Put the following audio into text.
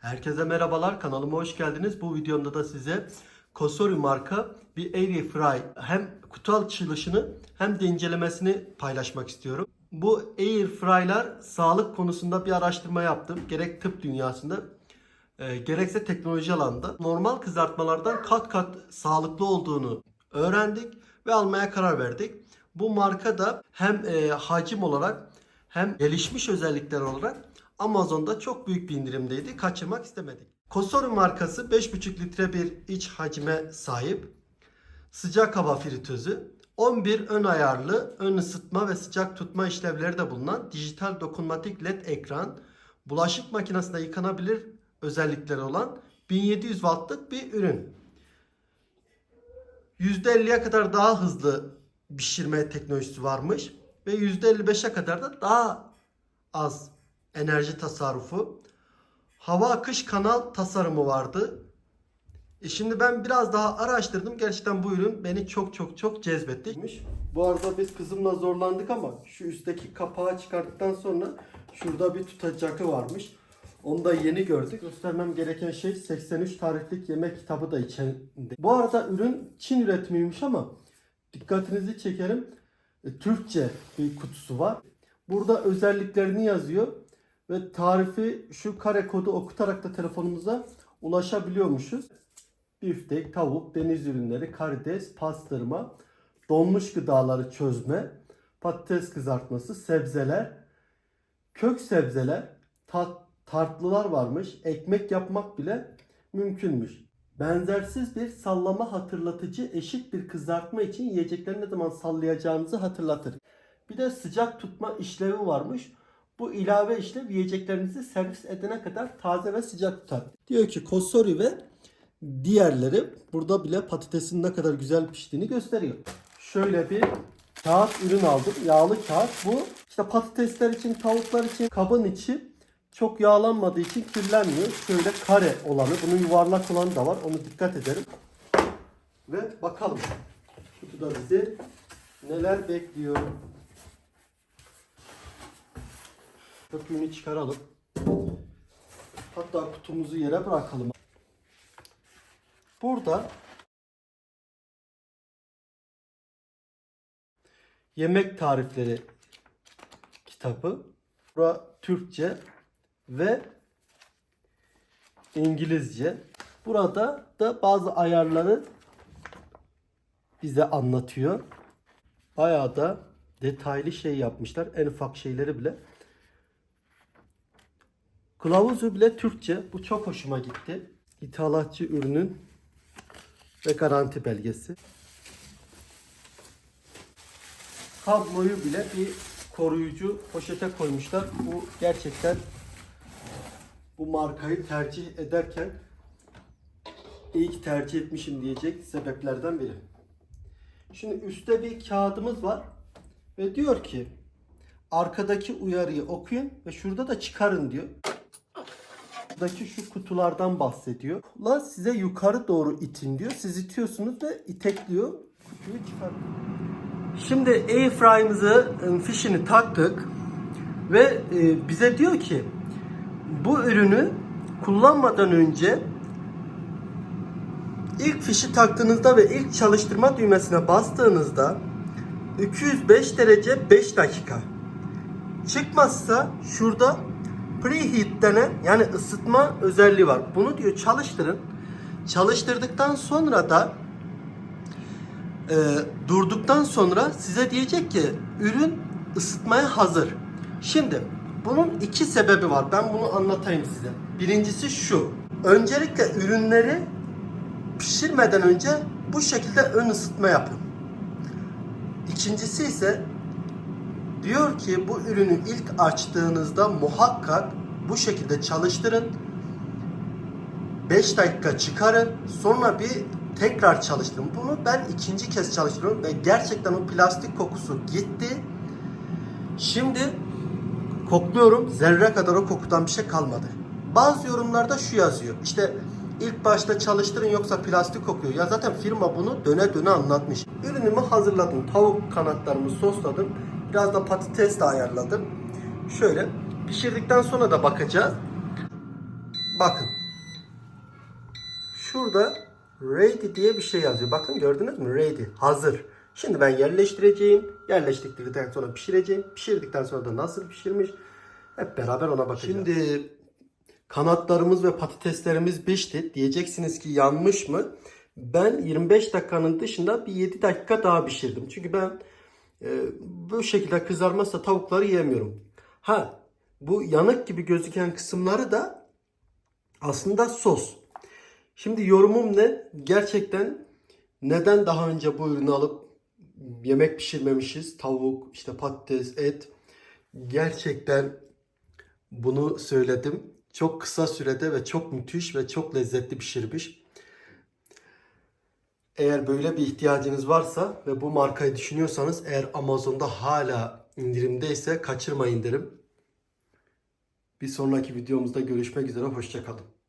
Herkese merhabalar kanalıma hoş geldiniz. Bu videomda da size Kosori marka bir Air Fry hem kutu açılışını hem de incelemesini paylaşmak istiyorum. Bu Air Fry'lar sağlık konusunda bir araştırma yaptım. Gerek tıp dünyasında e, gerekse teknoloji alanında normal kızartmalardan kat kat sağlıklı olduğunu öğrendik ve almaya karar verdik. Bu marka da hem e, hacim olarak hem gelişmiş özellikler olarak Amazon'da çok büyük bir indirimdeydi. Kaçırmak istemedik. Kosori markası 5,5 litre bir iç hacme sahip. Sıcak hava fritözü, 11 ön ayarlı ön ısıtma ve sıcak tutma işlevleri de bulunan dijital dokunmatik led ekran, bulaşık makinesinde yıkanabilir özellikleri olan 1700 wattlık bir ürün. %50'ye kadar daha hızlı pişirme teknolojisi varmış ve %55'e kadar da daha az enerji tasarrufu. Hava akış kanal tasarımı vardı. E şimdi ben biraz daha araştırdım. Gerçekten bu ürün beni çok çok çok cezbetti. Bu arada biz kızımla zorlandık ama şu üstteki kapağı çıkarttıktan sonra şurada bir tutacakı varmış. Onu da yeni gördük. Göstermem gereken şey 83 tariflik yemek kitabı da içinde. Bu arada ürün Çin üretimiymiş ama dikkatinizi çekerim. E, Türkçe bir kutusu var. Burada özelliklerini yazıyor ve tarifi şu kare kodu okutarak da telefonumuza ulaşabiliyormuşuz. Biftek, tavuk, deniz ürünleri, karides, pastırma, donmuş gıdaları çözme, patates kızartması, sebzeler, kök sebzeler, tat, tartlılar varmış. Ekmek yapmak bile mümkünmüş. Benzersiz bir sallama hatırlatıcı eşit bir kızartma için yiyecekleri ne zaman sallayacağınızı hatırlatır. Bir de sıcak tutma işlevi varmış. Bu ilave işlev yiyeceklerinizi servis edene kadar taze ve sıcak tutar. Diyor ki kosori ve diğerleri burada bile patatesin ne kadar güzel piştiğini gösteriyor. Şöyle bir kağıt ürün aldım. Yağlı kağıt. Bu işte patatesler için, tavuklar için kabın içi çok yağlanmadığı için kirlenmiyor. Şöyle kare olanı, bunun yuvarlak olanı da var. Onu dikkat ederim. Ve bakalım kutuda bizi neler bekliyor. Köpüğünü çıkaralım. Hatta kutumuzu yere bırakalım. Burada yemek tarifleri kitabı. Bura Türkçe ve İngilizce. Burada da bazı ayarları bize anlatıyor. Bayağı da detaylı şey yapmışlar. En ufak şeyleri bile. Kılavuzu bile Türkçe. Bu çok hoşuma gitti. İthalatçı ürünün ve garanti belgesi. Kabloyu bile bir koruyucu poşete koymuşlar. Bu gerçekten bu markayı tercih ederken iyi ki tercih etmişim diyecek sebeplerden biri. Şimdi üstte bir kağıdımız var ve diyor ki arkadaki uyarıyı okuyun ve şurada da çıkarın diyor. Buradaki şu kutulardan bahsediyor. La size yukarı doğru itin diyor. Siz itiyorsunuz ve itekliyor. Kutuyu çıkartıyor. Şimdi airfryer'ımızı fişini taktık ve e, bize diyor ki bu ürünü kullanmadan önce ilk fişi taktığınızda ve ilk çalıştırma düğmesine bastığınızda 205 derece 5 dakika çıkmazsa şurada preheat denen yani ısıtma özelliği var. Bunu diyor çalıştırın. Çalıştırdıktan sonra da e, durduktan sonra size diyecek ki ürün ısıtmaya hazır. Şimdi bunun iki sebebi var. Ben bunu anlatayım size. Birincisi şu. Öncelikle ürünleri pişirmeden önce bu şekilde ön ısıtma yapın. İkincisi ise diyor ki bu ürünü ilk açtığınızda muhakkak bu şekilde çalıştırın. 5 dakika çıkarın. Sonra bir tekrar çalıştırın. Bunu ben ikinci kez çalıştırıyorum ve gerçekten o plastik kokusu gitti. Şimdi kokluyorum. Zerre kadar o kokudan bir şey kalmadı. Bazı yorumlarda şu yazıyor. İşte ilk başta çalıştırın yoksa plastik kokuyor. Ya zaten firma bunu döne döne anlatmış. Ürünümü hazırladım. Tavuk kanatlarımı sosladım. Biraz da patates de ayarladım. Şöyle pişirdikten sonra da bakacağız. Bakın. Şurada ready diye bir şey yazıyor. Bakın gördünüz mü? Ready. Hazır. Şimdi ben yerleştireceğim. Yerleştirdikten sonra pişireceğim. Pişirdikten sonra da nasıl pişirmiş? Hep beraber ona bakacağız. Şimdi kanatlarımız ve patateslerimiz pişti. Diyeceksiniz ki yanmış mı? Ben 25 dakikanın dışında bir 7 dakika daha pişirdim. Çünkü ben bu şekilde kızarmazsa tavukları yemiyorum. Ha bu yanık gibi gözüken kısımları da aslında sos. Şimdi yorumum ne? Gerçekten neden daha önce bu ürünü alıp yemek pişirmemişiz? Tavuk, işte patates, et. Gerçekten bunu söyledim. Çok kısa sürede ve çok müthiş ve çok lezzetli pişirmiş. Eğer böyle bir ihtiyacınız varsa ve bu markayı düşünüyorsanız eğer Amazon'da hala indirimdeyse kaçırmayın derim. Bir sonraki videomuzda görüşmek üzere. Hoşçakalın.